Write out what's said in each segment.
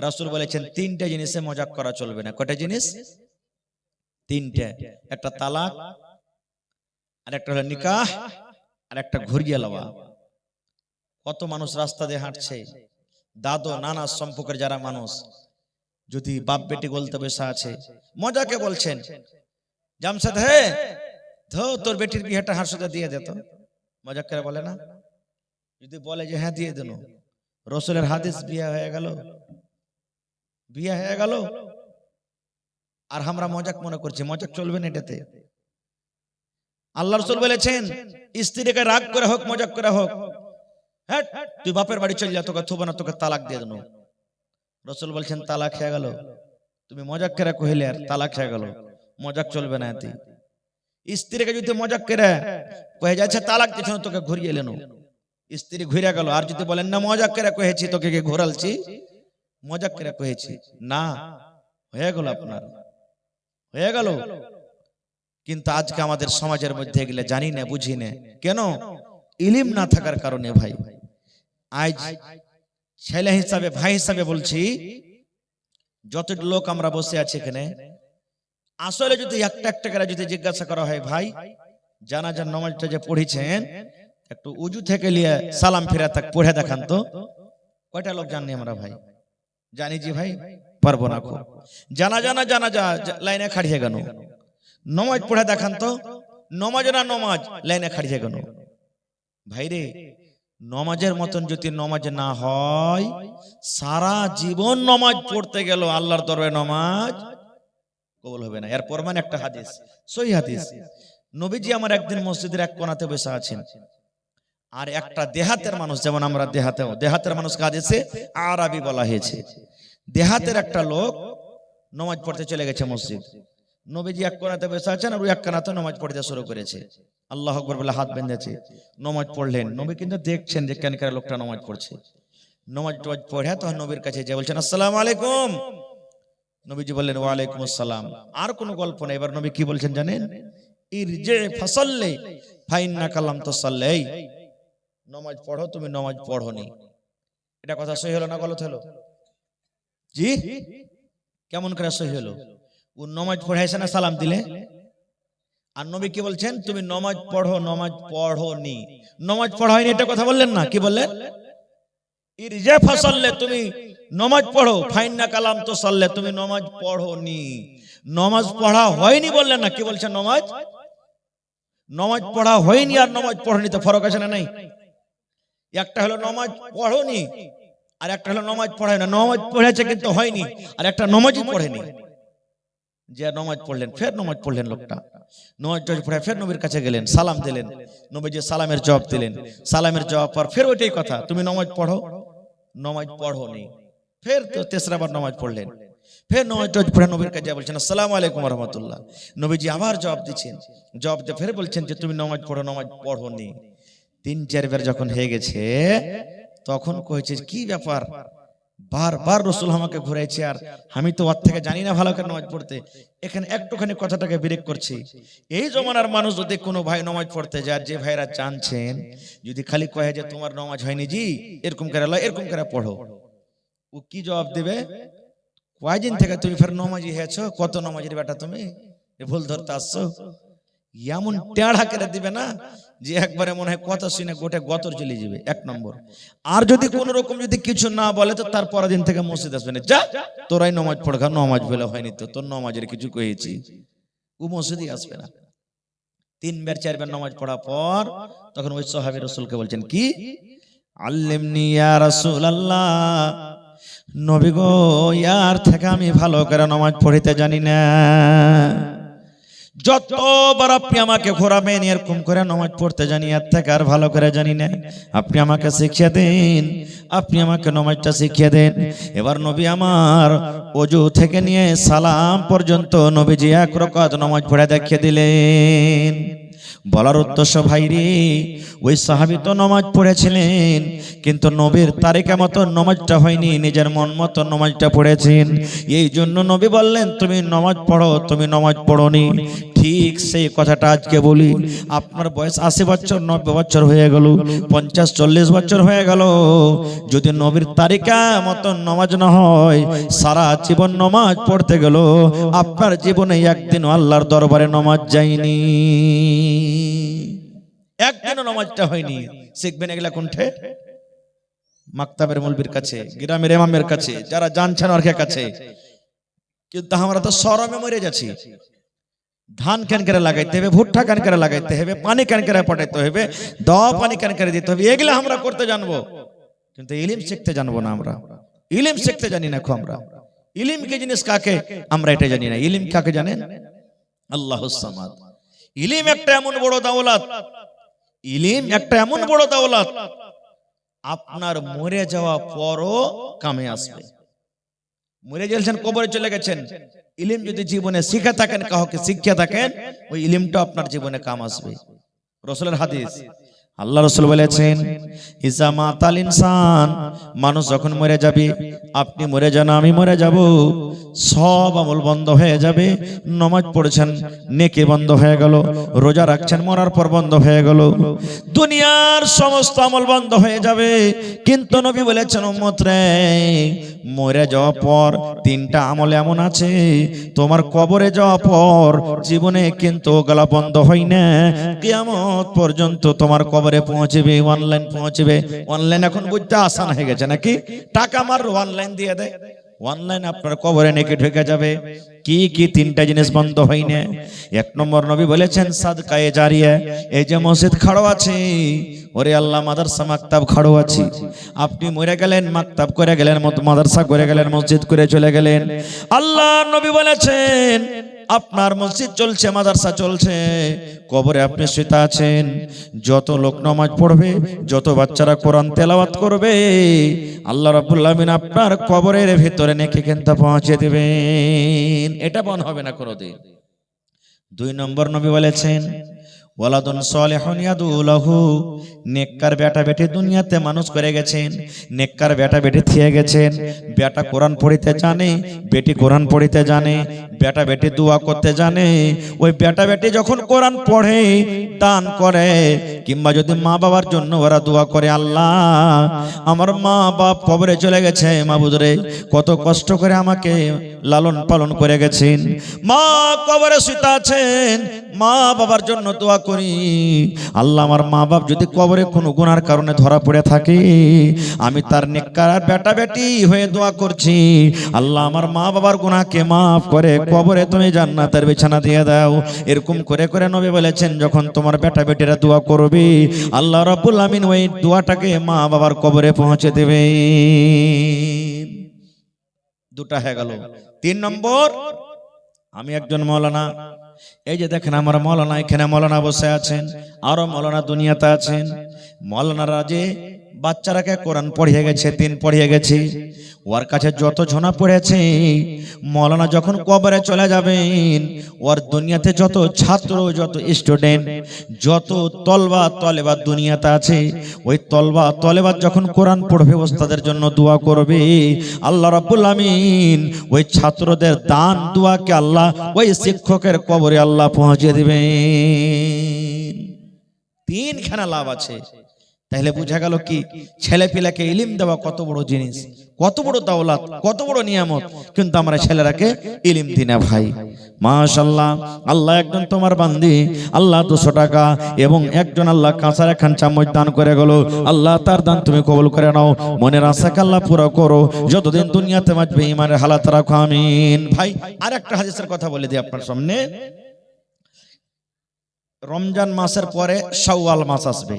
রাসূল বলেছেন, তিনটা জিনিসে মজাক করা চলবে না। কটা জিনিস? তিনটা। একটা তালাক আর একটা হলো নিকাহ আর একটা ঘুরিয়ে লওয়া। কত মানুষ রাস্তা দিয়ে হাঁটছে। দাদো, নানা সম্পর্কের যারা মানুষ, যদি বাপ বেটি বলতে বসে আছে, মজাকে বলছেন, জামশেদ হে ধো তোর বেটির বিয়েটা হাসতে দিয়ে দে তো। মজাক করে বলে না? যদি বলে যে হ্যাঁ দিয়ে দেন। রসুলের হাদিস বিয়ে হয়ে গেল। বিয়ে হয়ে গেল। আর আমরা মজাক মনে করছি, মজাক চলবে না এটাতে। আল্লাহ রসুল বলেছেন, স্ত্রীকে রাগ করে হোক, মজাক করে হোক হ্যাঁ তুই বাপের বাড়ি চল যা, তোকে থুবো না তোকে তালাক দিয়ে দেবো। রসুল বলছেন, তালাক খেয়ে গেল। তুমি মজাক করে কহিলে, আর তালাক খেয়ে গেল। মজাক চলবে না এতে। স্ত্রীকে যদি মজাক করে কয়ে যাচ্ছে, তালাক দিচ্ছ তোকে ঘুরিয়ে এলেন স্ত্রী ঘুরে গেল। আর যদি বলেন, না, মজাক করে কহেছি তোকে ঘোরালছি। মজাক করে কহেছি না হয়ে গেল আপনার। হয়ে গেল। কিন্তু আজকে আমাদের সমাজের মধ্যে গেলে জানি না বুঝি না। কেন? ইলিম না থাকার কারণে ভাই। আজ ছেলে হিসাবে ভাই হিসাবে বলছি যত লোক আমরা বসে আছি এখানে আসলে যদি একটা একটা করে যদি জিজ্ঞাসা করা হয় ভাই জানাজার নমাজটা যে পড়েছেন একটু উজু থেকে নিয়ে সালাম ফিরা তাক পড়ে দেখান তো। কয়টা লোক জানি আমরা ভাই? জানি জি ভাই, পারব না খুব। জানা জানা জানা, যা লাইনে খাড়িয়ে গেল। নমাজ পড়ে দেখান তো। নমাজ না নমাজ, লাইনে খাড়িয়ে গেল। ভাইরে নমাজের মতন যদি নমাজ না হয়, সারা জীবন নমাজ পড়তে গেল আল্লাহর দরবারে নমাজ, কবুল হবে না। এর প্রমাণ একটা হাদিস, সহি হাদিস। নবীজি আমার একদিন মসজিদের এক কোনাতে বসে আছেন। আর একটা দেহাতের মানুষ, যেমন আমরা দেহাতেও, দেহাতের মানুষ হাদিসে আরবি বলা হয়েছে। দেহাতের একটা লোক নমাজ পড়তে চলে গেছে মসজিদ। নবীজি এক কোনাতে বসে আছেন আর এক কোনাতে নমাজ পড়তে শুরু করেছে। আল্লাহ আকবর বলে হাত বেঁধেছে। নমাজ পড়লেন। নবী কিন্তু দেখছেন যে কেন লোকটা নমাজ পড়ছে। নমাজ টমাজ পড়ে তখন নবীর কাছে যে বলছেন, আসসালাম আলাইকুম। নবীজি বললেন, ওয়ালাইকুম আসসালাম। আর কোনো গল্প নেই। এবার নবী কি বলছেন জানেন? ইরজে ফাসাল্লে ফাইন্না কালাম তো সাল্লেই। নমাজ পড়ো তুমি নমাজ পড়োনি। এটা কথা সহি হলো না গলত হলো? জি? কেমন করে সহি হলো? ও নমাজ পড়াইছে না সালাম দিলে? আর নবী কি বলছেন? তুমি নমাজ পড়ো নমাজ পড়োনি। নমাজ পড়া হয়নি এটা কথা বললেন না? কি বললেন? ইরজে ফাসাল্লে তুমি নমাজ পড়ো ফাইন্না কালাম তো সাল্লে তুমি নমাজ পড়োনি। নমাজ পড়া হয়নি বললেন না? কি বলছেন নমাজ? নমাজ পড়া হয়নি আর নমাজ পড়নি তো ফরক আছে না নাই? একটা হলো নমাজ পড়নি, আর একটা হলো নমাজ পড়ায় না। নমাজ পড়েছে কিন্তু হয়নি, আর একটা নমাজই পড়েনি। যে নমাজ পড়লেন, ফের নমাজ পড়লেন লোকটা। নমাজ টজ পড়ে ফের নবীর কাছে গেলেন, সালাম দিলেন। নবী যে সালামের জবাব দিলেন। সালামের জবাব পর ফের ওইটাই কথা, তুমি নমাজ পড়ো? নমাজ পড়োনি। ফের তো তেসরাবার নমাজ পড়লেন। ফের নমাজ টজ পড়ে নবীর কাছে বলছেন, আসসালামু আলাইকুম রহমতুল্লাহ। নবীজি আবার জবাব দিচ্ছেন। জবাব দিয়ে ফের বলছেন যে, তুমি নমাজ পড়ো, নমাজ পড়োনি। তিন চারবার যখন হয়ে গেছে, তখন কয়েছে কি ব্যাপার? বারবার রসুল আমাকে ঘুরাইছে আর আমি তো ওর থেকে জানি না ভালো করে নামাজ পড়তে। এখানে একটুখানি কথাটাকে ব্রেক করছি। এই জমানার মানুষ যদি কোনো ভাই নামাজ পড়তে যায় যে ভাইরা জানছেন, যদি খালি কয়ে যে, তোমার নামাজ হয়নি জি, এরকম করে লয় এরকম করে পড়ো। ও কি জবাব দেবে? কয়দিন থেকে তুমি ফের নমাজি হয়েছো? কত নমাজের বেটা তুমি? ভুল ধরতে আসছো? এমন টেড়া করে দিবে না যে একবারে মনে হয় কথা শুনে গোটে গতর চলে যাবে, এক নম্বর। আর যদি কোন রকম যদি কিছু না বলে, তো তার পরের দিন থেকে মসজিদ আসবে না। যা, তোরাই নমাজ পড়খা নমাজ বলে হয়নি তো, তোর নমাজের কিছু কয়েছি ও মসজিদই আসবে না। তিনবার, চারবার নমাজ পড়ার পর তখন ওই সাহাবী রসুলকে বলছেন, কি? আল্লিমনি ইয়া রাসূলুল্লাহ, নবী গো, ইয়ার থেকে আমি ভালো করে নমাজ পড়িতে জানি না। যতবার আপনি আমাকে ঘোরাবেন, এরকম করে নমাজ পড়তে জানি, এর থেকে আর ভালো করে জানি না। আপনি আমাকে শিখিয়ে দিন, আপনি আমাকে নমাজটা শিখিয়ে দেন। এবার নবী আমার অজু থেকে নিয়ে সালাম পর্যন্ত নবীজি এক রকাত নমাজ পড়ে দেখিয়ে দিলেন। বলার উদ্দেশ্য ভাই রে। ওই সাহাবি তো নমাজ পড়েছিলেন, কিন্তু নবীর তারিকা মতো নমাজটা হয়নি, নিজের মন মতো নমাজটা পড়েছেন। এই জন্য নবী বললেন, তুমি নমাজ পড়ো, তুমি নমাজ পড়নি। ঠিক সেই কথাটা আজকে বলি। আপনার বয়স আশি বছর, নব্বই বছর হয়ে গেল, পঞ্চাশ, চল্লিশ বছর হয়ে গেল। যদি নবীর তারিকা মতন নমাজ না হয়, সারা জীবন নমাজ পড়তে গেল, আপনার জীবনে একদিন আল্লাহর দরবারে নমাজ যায়নি। একদিনও নমাজটা হয়নি। শিখবেন এগুলা কোনঠে মাক্তাবের মলবির কাছে, গ্রামের এমামের কাছে, যারা জানছেন অর্কের কাছে। কিন্তু আমরা তো সরমে মরে যাচ্ছি। ধান কেন করে লাগাইতে হবে, ভুট্টা কেন করে লাগাইতে হবে, পানি কেন করে পটাইতে হবে দওয়া পানি কেন করে দিতে হবে, এগুলো আমরা করতে জানব। কিন্তু ইলিম শিখতে জানব না আমরা। ইলিম শিখতে জানি না খো আমরা। ইলিম কি জিনিস কাকে? আমরা এটা জানি না। ইলিম কাকে জানেন? আল্লাহ সামাদ। ইলিম একটা এমন বড় দাওলাত। ইলিম একটা এমন বড় দাওলাত। আপনার মরে যাওয়া পরও কামে আসবে। মরে গেছেন, কবরে চলে গেছেন। ইলিম যদি জীবনে শিখে থাকেন, কাউকে শিক্ষা থাকেন, ওই ইলিমটা আপনার জীবনে কাম আসবে। রসুলের হাদিস। আল্লাহ রসুল বলেছেন ইসা মাতাল ইনসান, মানুষ যখন মরে যাবে, আপনি মরে যান, আমি মরে যাব। সব আমল বন্ধ হয়ে যাবে, নমাজ পড়েছেন, নেকে বন্ধ হয়ে গেল, রোজা রাখছেন, মরার পর বন্ধ হয়ে গেল। দুনিয়ার সমস্ত আমল বন্ধ হয়ে যাবে, কিন্তু নবী বলেছেন রে, মরে যাওয়ার পর তিনটা আমল এমন আছে, তোমার কবরে যাওয়ার পর জীবনে কিন্তু গলা বন্ধ হয় না, কিয়ামত পর্যন্ত তোমার কবরে পৌঁছবে অনলাইন পৌঁছবে অনলাইন এখন বুঝতে আসান হয়ে গেছে নাকি? টাকা মার অনলাইন দিয়ে দেয় অনলাইন আপনার কবরে নেকি ঢুকে যাবে। কি কি তিনটা জিনিস বন্ধ হয় না এক নম্বর নবী বলেছেন, সাদকায়ে জারিয়া, এই যে মসজিদ খাড়ো আছে, ওরে আল্লাহ মাদ্রাসা মাকতাব খাড়ো আছি। আপনি মরে গেলেন, মাকতাব করে গেলেন, মাদ্রাসা করে গেলেন, মসজিদ করে চলে গেলেন। আল্লাহ নবী বলেছেন আপনার মসজিদ চলছে, মাদ্রাসা চলছে। কবরে আপনি শুতে আছেন। যত লোক নামাজ পড়বে, যত বাচ্চারা কোরআন তেলাওয়াত করবে, আল্লাহ রাব্বুল আপনার কবরের ভিতরে নেকি কিন্তু পৌঁছে দেবেন। এটা বন হবে না কোনোদিন। দুই নম্বর নবী বলেছেন ওয়ালাদুন সালেহুন ইয়াদুলাহু নেককার বেটা বেটি দুনিয়াতে মানুষ করে গেছেন, নেককার বেটা বেটি থিয়ে গেছেন, বেটা কোরআন পড়িতে জানে, বেটি কোরআন পড়িতে জানে, বেটা বেটি দোয়া করতে জানে। ওই বেটা বেটি যখন কোরআন পড়ে, দান করে কিংবা যদি মা বাবার জন্য ওরা দোয়া করে, আল্লাহ, আমার মা বাপ কবরে চলে গেছে মাবুদরে কত কষ্ট করে আমাকে লালন পালন করে গেছেন। মা কবরে শুতে আছেন, মা বাবার জন্য দোয়া করি। আল্লাহ, আমার মা বাপ যদি কবরে কোনো গুনার কারণে ধরা পড়ে থাকে, আমি তার নেককার বেটা বেটি হয়ে দোয়া করছি। আল্লাহ, আমার মা বাবার গুনাহকে মাফ করে, কবরে তুমি জান্নাতের বিছানা দিয়ে দাও। এরকম করে করে নবী বলেছেন, যখন তোমার বেটা বেটিরা দোয়া করবে আল্লাহ রাব্বুল আমিন ওই দোয়াটাকে মা বাবার কবরে পৌঁছে দেবে। দুটা হয়ে গেল। তিন নম্বর, আমি একজন মৌলানা। এই যে দেখেন আমার মৌলানা এখানে মৌলানা বসে আছেন, আরও মৌলানা দুনিয়াতে আছেন। মৌলানারা যে বাচ্চারাকে কোরআন পড়িয়ে গেছে, তিন পড়িয়ে গেছে। ওর কাছে যত ঝোনা পড়েছে, মৌলানা যখন কবরে চলে যাবেন, ওর দুনিয়াতে যত ছাত্র, যত স্টুডেন্ট, যত তলবা তলেবা দুনিয়াতে আছে, ওই তলবা তলেবার যখন কোরআন পড়বে, ওস্তাদের জন্য দোয়া করবে। আল্লাহ রাব্বুল আমিন ওই ছাত্রদের দান দোয়াকে আল্লাহ, ওই শিক্ষকের কবরে আল্লাহ পৌঁছে দিবেন। তিনখানা লাভ আছে। তাহলে বোঝা গেল কি? ছেলে পিলাকে ইলিম দেওয়া কত বড় জিনিস, কত বড় দাওলাত, কত বড় নিয়ামত, কিন্তু আমরা ছেলেরাকে ইলিম দিই না ভাই। মাশাল্লাহ আল্লাহ একজন তোমার বান্দি, আল্লাহ দুশো টাকা এবং একজন আল্লাহ কাঁচার একখান চামচ দান করে গেল। আল্লাহ তার দান তুমি কবুল করে নাও। মনের আশাকে আল্লাহ পুরো করো। যতদিন দুনিয়াতে বাঁচবে ইমানের হালাত রাখো, আমিন। ভাই আর একটা হাদিসের কথা বলে দিই আপনার সামনে। রমজান মাসের পরে শাওয়াল মাস আসবে।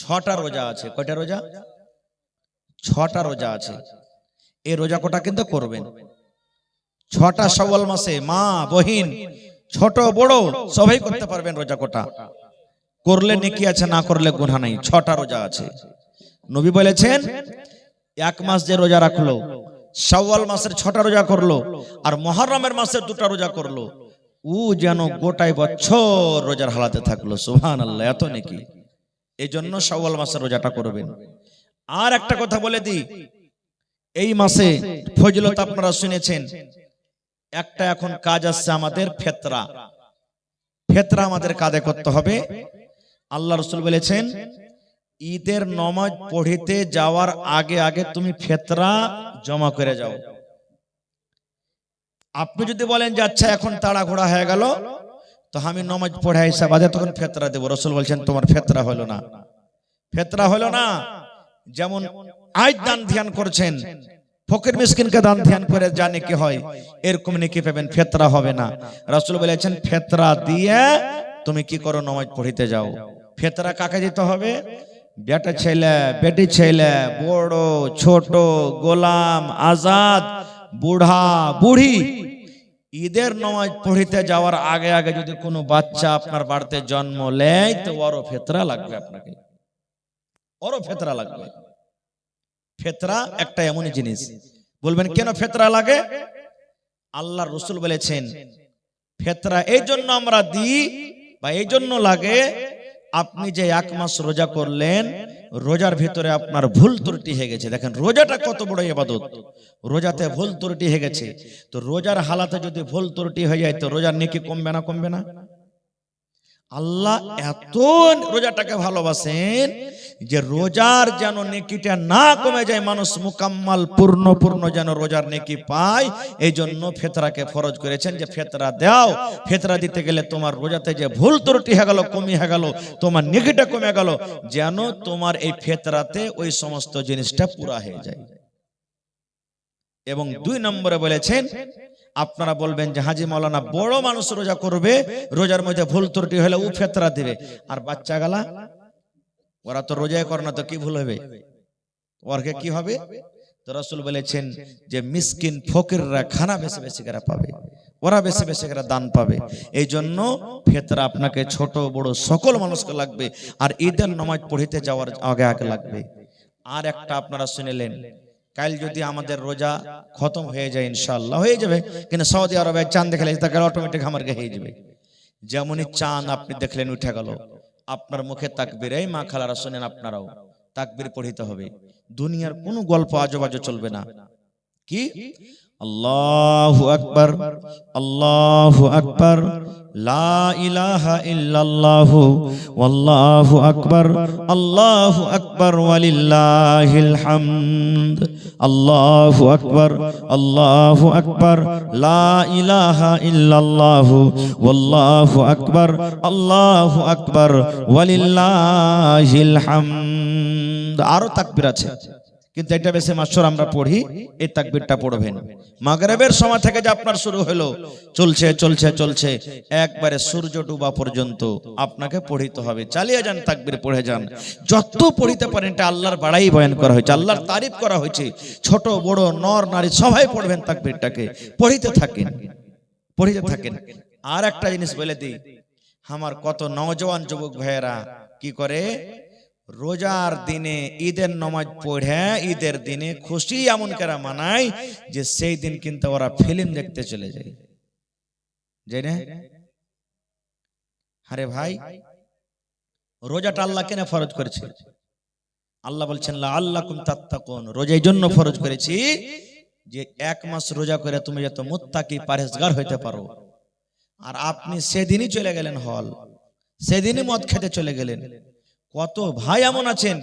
ছটা রোজা আছে। কয়টা রোজা? ছটা রোজা আছে। এই রোজা কোটা কিন্তু করবেন। ছটা সওয়াল মাসে মা, বহিন, ছোট, বড়, সবাই করতে পারবেন রোজা কোটা। করলে নেকি আছে, না করলে গুনাহ নাই। ছটা রোজা আছে। নবী বলেছেন, এক মাস যে রোজা রাখল, শাওয়াল মাসের ছটা রোজা করল, আর মহররমের মাসের দুটা রোজা করল, ও যেন গোটাই বছর রোজার হালাতে থাকল। সুহান আল্লাহ এত নাকি। এই জন্য শাওয়াল মাসের রোজাটা করবেন। আর একটা কথা বলে দিই। এই মাসে ফজলত আপনারা শুনেছেন। একটা এখন কাজ আসছে আমাদের ফেতরা। ফেতরা। আমাদের কাঁধে করতে হবে। আল্লাহ রসুল বলেছেন ঈদের নমাজ পড়িতে যাওয়ার আগে আগে তুমি ফেতরা জমা করে যাও। আপনি যদি বলেন যে আচ্ছা এখন তাড়াঘোড়া হয়ে গেল। তো আমি নমাজ পড়ে হিসাব বাদে তখন ফেতরা দেবো। রসুল বলছেন, তোমার ফেতরা হলো না। ফেতরা হলো না। যেমন আজ দান ধ্যান করছেন, ফকির মিসকিনকে দান ধ্যান করে জানে কি হয়, এরকম নাকি পাবেন, ফেতরা হবে না। রসুল বলেছেন, ফেতরা দিয়ে তুমি কি করো, নমাজ পড়িতে যাও। ফেতরা কাকে দিতে হবে? বেটা ছেলে, বেটি ছেলে, বড়, ছোট, গোলাম, আজাদ, বুড়া, বুড়ি। ঈদের নমাজ পড়িতে যাওয়ার আগে আগে যদি কোনো বাচ্চা আপনার বাড়িতে জন্ম নেয়, তো ওরও ফেতরা লাগবে আপনাকে। ওরও ফেতরা লাগবে। ফেতরা একটা এমনই জিনিস। বলবেন, কেন ফেতরা লাগে? আল্লাহ রসুল বলেছেন, ফেতরা এই জন্য আমরা দিই বা এই জন্য লাগে, আপনি যে এক মাস রোজা করলেন রোজার ভিতরে আপনার ভুল ত্রুটি হয়ে গেছে। দেখেন, রোজাটা কত বড় এবাদত রোজাতে ভুল ত্রুটি হয়ে গেছে। তো রোজার হালাতে যদি ভুল ত্রুটি হয়ে যায়, তো রোজার নেকি কমবে না কমবে না? আল্লাহ এত রোজাটাকে ভালোবাসেন যে রোজার যেন নেকিটা না কমে যায়, মানুষ মুকাম্মাল পূর্ণ পূর্ণ যেন রোজার নেকি পায় এই জন্য ফেতরাকে ফরজ করেছেন যে, ফেতরা দাও, ফেতরা দিতে গেলে তোমার রোজাতে যে ভুল ত্রুটি হয়ে গেল, কমি হয়ে গেল, তোমার নেকিটা কমে গেল, যেন তোমার এই ফেতরাতে ওই সমস্ত জিনিসটা পুরা হয়ে যায়। এবং দুই নম্বরে বলেছেন, আপনারা বলবেন যে, হাজি মাওলানা বড় মানুষ রোজা করবে, রোজার মধ্যে ভুল ত্রুটি হলে ও ফেতরা দিবে। আর বাচ্চা গালা? ওরা তো রোজাই করে না, তো কি ভুল হবে? ওরকে কি হবে? তো রসুল বলেছেন যে মিসকিন ফকিররা খানা বেশি বেশি করে পাবে, ওরা বেশি বেশি করে দান পাবে। এই জন্য ফেতরা আপনাকে ছোট, বড় সকল মানুষকে লাগবে, আর ঈদের নামাজ পড়িতে যাওয়ার আগে আগে লাগবে। আর একটা আপনারা শুনেলেন, কাল যদি আমাদের রোজা খতম হয়ে যায় ইনশাল্লাহ হয়ে যাবে, কিন্তু সৌদি আরবে চাঁদ দেখলে তাকে অটোমেটিক আমার হয়ে যাবে। যেমনই চাঁদ আপনি দেখলেন উঠে গেল আপনার মুখে তাকবির, এই মা খালারা শোনেন আপনারাও। তাকবির পড়িতে হবে। দুনিয়ার কোনো গল্প আজবাজো চলবে না। কি? আল্লাহু আকবার আল্লাহু আকবার, লা ইলাহা ইল্লাল্লাহু, ওয়াল্লাহু আকবার, আল্লাহু আকবার, ওয়ালিল্লাহিল হামদ, আল্লাহু আকবার আল্লাহু আকবার, লা ইলাহা ইল্লাল্লাহু, ওয়াল্লাহু আকবার, আল্লাহু আকবার, ওয়ালিল্লাহিল হামদ। আরও তাকবীর আছে। কিন্তু এটা বেশি মাসর আমরা পড়ি, এই তাকবীরটা পড়বেন। মাগরিবের সময় থেকে যে আপনার শুরু হলো, চলছে চলছে চলছে, একবারে সূর্য ডুবা পর্যন্ত আপনাকে পড়িতে হবে। চালিয়ে যান, তাকবীর পড়ে যান। যত পড়িতে পারেন, এটা আল্লাহর বাড়াই বয়ান করা হয়েছে, আল্লাহর তারিফ করা হয়েছে। ছোট, বড়, নর, নারী, সবাই পড়বেন তাকবীরটাকে। পড়িতে থাকেন পড়িতে থাকেন। আর একটা জিনিস বলে দিই, আমার কত নওজওয়ান যুবক ভাইয়েরা কি করে? রোজার দিনে ঈদের নমাজ পড়ে, ঈদের দিনে খুশি এমন কেরা মানায় যে সেই দিন কিন্তু ওরা ফিল্ম দেখতে চলে যায়। যাই না? আরে ভাই, রোজাটা আল্লাহ কেন ফরজ করেছে? আল্লাহ বলছেন আল্লাহ কুম তাত্তাকুন। রোজা এই জন্য ফরজ করেছি যে এক মাস রোজা করে তুমি যত মুত্তাকি পারেজগার হইতে পারো। আর আপনি সেদিনই চলে গেলেন হল, সেদিনই মদ খেতে চলে গেলেন। কত ভাই এমন আছেন?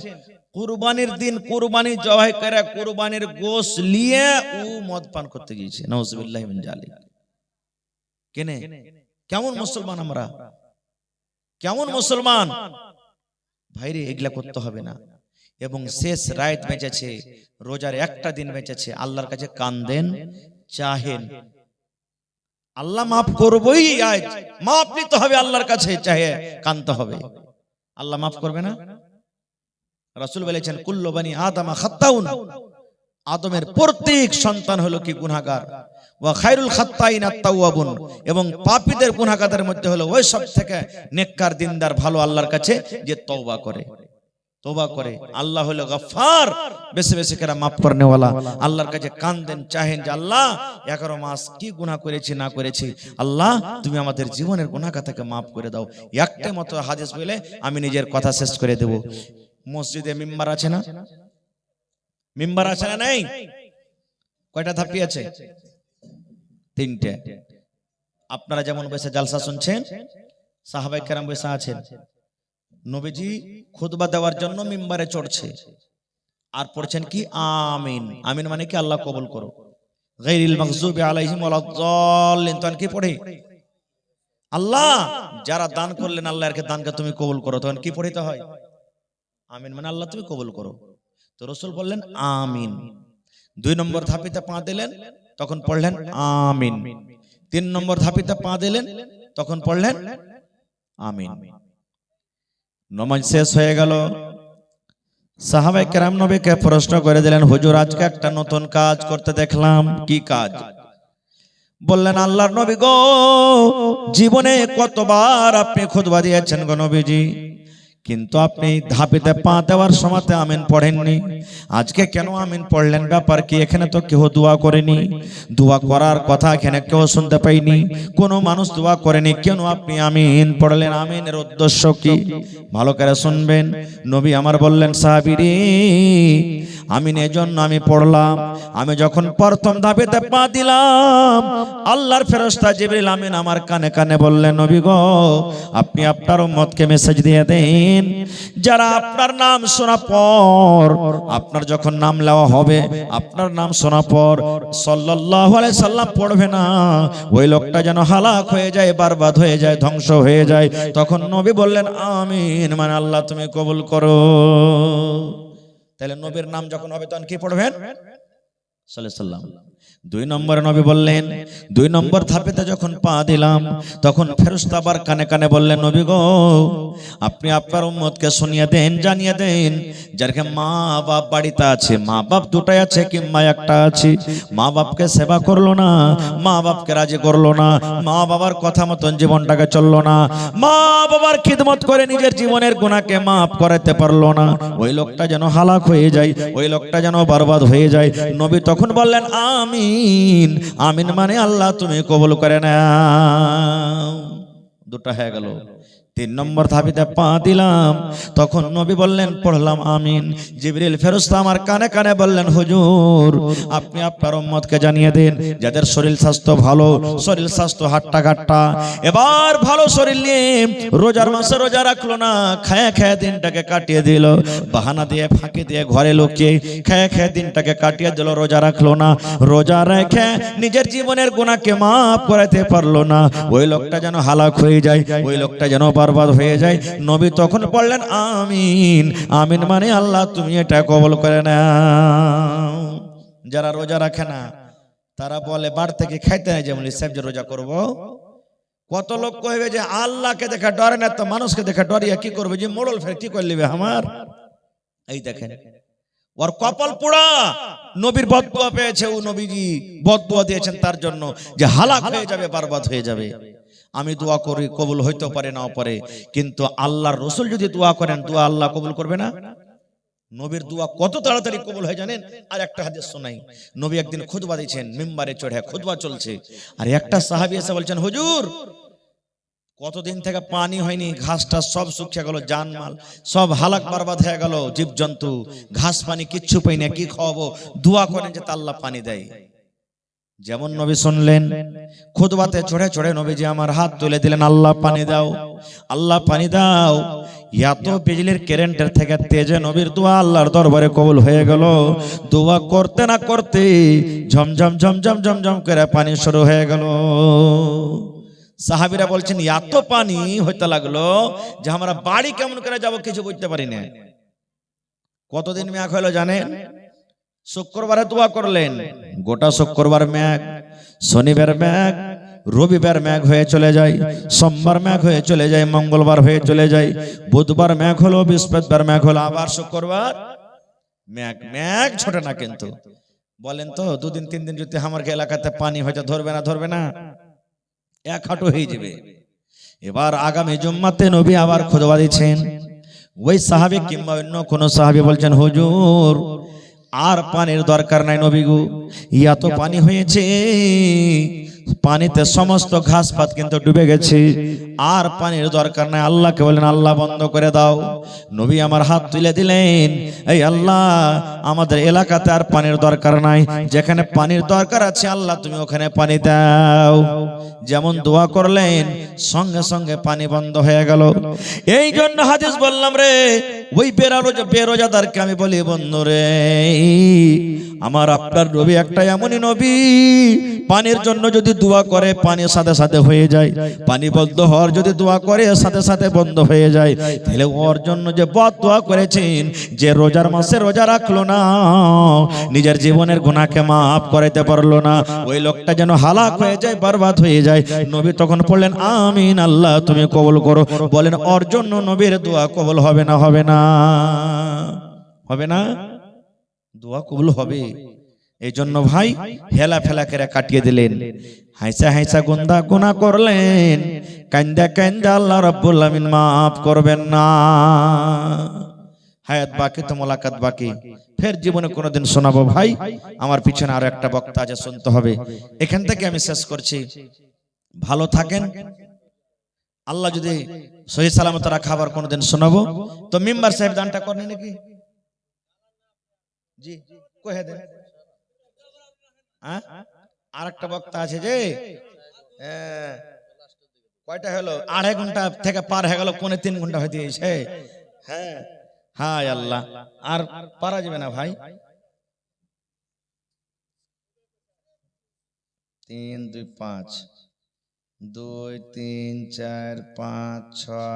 কুরবানির দিন কুরবানি জবাই করে কুরবানির গোস নিয়ে ও মদ পান করতে গিয়েছে। নওয়াজবিল্লাহ মিন জালিক। কেনে? কেমন মুসলমান আমরা? কেমন মুসলমান? ভাইরে, এগুলা করতে হবে না। এবং শেষ রাত বেঁচেছে, রোজার একটা দিন বেঁচেছে, আল্লাহর কাছে কান্দেন চাহেন। আল্লাহ মাফ করবই আজ। মাফ নিতে হবে আল্লাহর কাছে, চাহে কানতে হবে। আল্লাহ মাফ করবে না? রাসুল বলেছেন কুল্লবানি আদম খাত্তাউন। আদমের প্রত্যেক সন্তান হলো কি গুনাহগার? ওয়া খায়রুল খাত্তাইন আত-তাওয়াবুন এবং পাপীদের গুনাহগারদের মধ্যে হলো ওই সব থেকে নেককার দিনদার ভালো আল্লাহর কাছে যে তওবা করে। তওবা করে। আল্লাহ হলো গফার বেশি বেশি করে মাফ করনে ওয়ালা আল্লাহর কাছে কান্দেন চাহেন যে আল্লাহ 11 মাস কি গুনাহ করেছি না করেছি? আল্লাহ তুমি আমাদের জীবনের থেকে মাফ করে দাও। একটা মতো হাদিস বলে আমি নিজের কথা শেষ করে দেব। মসজিদে মিম্বার আছে না? মিম্বার আছে না নাই? কয়টা ধাপি আছে? তিনটে। আপনারা যেমন বসে জালসা শুনছেন সাহাবাই কেরাম বসে আছেন। নবীজি খুতবা দেওয়ার জন্য মিম্বারে চড়ছে। আর পড়ছেন কি? আমিন। আমিন মানে কি? আল্লাহ কবুল করো গাইরিল মাগজুবি আলাইহিম ওয়ালাদ-দাল্লিন তখন কি পড়ে? আল্লাহ, যারা দান করলেন আল্লাহর কে দানকে তুমি কবুল করো, তখন কি পড়িতে হয়? আমিন মানে আল্লাহ তুমি কবুল করো। তো রসুল বললেন, আমিন। দুই নম্বর ধাপিতে পা দিলেন, তখন পড়লেন, আমিন। তিন নম্বর ধাপিতে পা দিলেন, তখন পড়লেন, আমিন। নমাজ শেষ হয়ে গেল। সাহাবে কেরাম নবীকে প্রশ্ন করে দিলেন, হুজুর, আজকে একটা নতুন কাজ করতে দেখলাম। কি কাজ? বললেন, আল্লাহর নবী গো, জীবনে কতবার আপনি খুদবা দিয়েছেন গো নবীজি? কিন্তু আপনি ধাপিতে পা দেওয়ার সময়তে আমিন পড়েননি। আজকে কেন আমিন পড়লেন? ব্যাপার কি? এখানে তো কেউ দোয়া করেনি। দোয়া করার কথা এখানে কেউ শুনতে পাইনি। কোনো মানুষ দোয়া করেনি। কেন আপনি আমিন পড়লেন? আমিনের উদ্দেশ্য কি? ভালো করে শুনবেন। নবী আমার বললেন, সাহাবিরি আমিন এজন্য আমি পড়লাম। আমি যখন প্রথম ধাপেতে পা দিলাম, আল্লাহর ফেরস্তা জিবরিল আমিন আমার কানে কানে বললেন, নবী গো, আপনি আপনার উম্মতকে মেসেজ দিয়ে দেন। যারা আপনার নাম শোনা পর, আপনার যখন নাম নেওয়া হবে, আপনার নাম শোনা পর সাল্লাল্লাহু আলাইহি সাল্লাম পড়বে না। ওই লোকটা যেন হালাক হয়ে যায়, বারবাদ হয়ে যায়, ধ্বংস হয়ে যায়। তখন নবী বললেন, আমিন। মানে আল্লাহ, তুমি কবুল করো। তাহলে নবীর নাম যখন হবে তখন কি পড়বেন? সাল্লাম দুই নম্বরে নবী বললেন, দুই নম্বর ধাপেতে যখন পা দিলাম, তখন ফেরস্তা আবার কানে কানে বললেন, নবী গো, আপনি আপনার উম্মতকে শুনিয়ে দেন, জানিয়ে দেন যারকে মা বাপ বাড়িতে আছে মা বাপ দুটাই আছে কিংবা একটা আছে? মা বাপকে সেবা করল না মা বাপকে রাজি করল না মা বাবার কথা মতন জীবনটাকে চলল না মা বাবার খিদমত করে নিজের জীবনের গুণাকে মাফ করাতে পারল না। ওই লোকটা যেন হালাক হয়ে যায়, ওই লোকটা যেন বরবাদ হয়ে যায়। নবী তখন বললেন আমিন। আমিন মানে আল্লাহ তুমি কবল করে না দুটা হয়ে গেল। তিন নম্বর ধাবিতে পা দিলাম। তখন নবী বললেন, পড়লাম, আমিন। জিবরিল ফেরস্তা আমার কানে কানে বললেন, হুজুর, আপনি আপনার উম্মতকে জানিয়ে দিন, যাদের শরীর স্বাস্থ্য ভালো, শরীর স্বাস্থ্য হাট্টা কাট্টা এবার ভালো শরীর নিয়ে রোজার মাসে রোজা রাখল না, খায়া খায়া দিনটাকে কাটিয়ে দিল। বাহানা দিয়ে, ফাঁকি দিয়ে ঘরে লুকিয়ে খায়া খায়া দিনটাকে কাটিয়ে দিল, রোজা রাখল না। রোজা রেখে নিজের জীবনের গুণাকে মাফ করাতে পারল না। ওই লোকটা যেন হালাক হয়ে যায়, ওই লোকটা যেন বরবাদ হয়ে যায়। নবী তখন বললেন, আমিন। আমিন মানে আল্লাহ, তুমি এটা কবল করে নাও। যারা রোজা রাখে না, তারা বলে বার থেকে খাইতে নাই যেমন রোজা করব। কত লোক কইবে যে, আল্লাহকে দেখা ডরে না তো মানুষকে দেখা ডরিয়া কি করবে? যে মোড়ল ফের কি করে লিবে আমার? এই দেখেন, ওর কপাল পোড়া। নবীর বদুয়া পেয়েছে ও নবীজি বদুয়া দিয়েছেন তার জন্য, যে হালাক হয়ে যাবে, বরবাদ হয়ে যাবে। আমি দোয়া করি, কবুল হইতে পারে, নাও পারে। কিন্তু আল্লাহর রসুল যদি দোয়া করেন, দোয়া আল্লাহ কবুল করবে না? নবীর দোয়া কত তাড়াতাড়ি কবুল হয় জানেন? আর একটা হাদিস শোনাই। নবী একদিন খুদবা দিয়েছেন, মেম্বারে চড়ে খুদবা চলছে। আর একটা সাহাবি এসে বলছেন, হুজুর, কতদিন থেকে পানি হয়নি, ঘাসটা সব শুকিয়ে গেল, জানমাল, সব হালাক বরবাদ হয়ে গেল, জীবজন্তু, ঘাস পানি কিচ্ছু পাই না, কি খাওয়াবো? দোয়া করেন যে আল্লাহ পানি দেয়। যেমন নবী শুনলেন খুদবাতে চড়ে চড়ে নবীজি আমার হাত তুলে দিলেন, আল্লাহ পানি দাও, আল্লাহ পানি দাও। এত বিজলির কারেন্টের থেকে তেজে নবীর দোয়া আল্লাহর দরবারে কবুল হয়ে গেল। দোয়া করতে না করতে ঝমঝম ঝমঝম ঝমঝম করে পানি শুরু হয়ে গেল। সাহাবিরা বলছেন, এত পানি হইতে লাগল যে আমরা বাড়ি কেমন করে যাব কিছু বুঝতে পারি না। কতদিন ম্যাক হলো জানেন? শুক্রবারে দোয়া করলেন। গোটা শুক্রবার ম্যাগ শনিবার ম্যাগ রবিবার ম্যাগ হয়ে চলে যায়, সোমবার ম্যাগ হয়ে চলে যায়, মঙ্গলবার হয়ে চলে যায়, বুধবার ম্যাগ হলো, বৃহস্পতিবার ম্যাগ হলো, আবার শুক্রবার ম্যাগ ম্যাগ ছোটে না কিন্তু। বলেন তো, দুদিন, তিন দিন যদি আমার এলাকাতে পানি হয়তো ধরবে না ধরবে না? এক হাঁটু হয়ে যাবে। এবার আগামী জুম্মাতে নবী আবার খুদবা দিচ্ছেন। ওই সাহাবি কিংবা অন্য কোন সাহাবি বলছেন, হুজুর আর পানির দরকার নাই নবীগু। ইয়া তো পানি হয়েছে। পানিতে সমস্ত ঘাস পাত কিন্তু ডুবে গেছে। আর পানির দরকার নাই, আল্লাহকে বলেন, আল্লাহ বন্ধ করে দাও। নবী আমার হাত তুলে দিলেন, এই আল্লাহ, আমাদের এলাকাতে আর পানির দরকার নাই। যেখানে পানির দরকার আছে, আল্লাহ, তুমি ওখানে পানি দাও। যেমন দোয়া করলেন, সঙ্গে সঙ্গে পানি বন্ধ হয়ে গেল। এই জন্য হাদিস বললাম রে, ওই বেরারো বেরোজাদারকে আমি বলি, বন্ধু রে, আমার আপনার নবী একটা এমনই নবী। পানির জন্য যদি দোয়া করে, পানি সাথে সাথে হয়ে যায়। পানি বন্ধ হওয়ার যদি দোয়া করে, সাথে সাথে বন্ধ হয়ে যায়। তাহলে ওর জন্য যে বদ দোয়া করেছেন, যে রোজার মাসে রোজা রাখল না, নিজের জীবনের গুণাকে মাফ করাইতে পারল না। ওই লোকটা যেন হালাক হয়ে যায়, বরবাদ হয়ে যায়। নবী তখন পড়লেন আমিন আল্লাহ, তুমি কবল করো। বলেন, ওর জন্য নবীর দোয়া কবল হবে না হবে না। হবে না? দোয়া কবুল হবে। এই জন্য ভাই হেলা ফেলা করে কাটিয়ে দিলেন। হাইসা হাইসা গুন্দা গুনা করলেন। কান্দা কান্দা আল্লাহ রাব্বুল আমিন মাফ করবেন না। হায়াত বাকি তো মোলাকাত বাকি। ফের জীবনে কোনোদিন শোনাবো ভাই, আমার পিছনে আরও একটা বক্তা আছে, শুনতে হবে। এখান থেকে আমি শেষ করছি। ভালো থাকেন। আল্লাহ যদি সহি সালামত রাখা আবার কোনোদিন শোনাবো। তো মেম্বার সাহেব দানটা করেন নাকি? জি কহে দেন। আর একটা বক্তা আছে যে হ্যাঁ। কয়টা হলো? আড়াই ঘণ্টা থেকে পার হয়ে গেল পৌনে তিন ঘণ্টা হয়ে দিয়েছে। হ্যাঁ। হায় আল্লাহ। আর পারা যাবে না ভাই। তিন দুই পাঁচ। দুই তিন চার পাঁচ ছয়।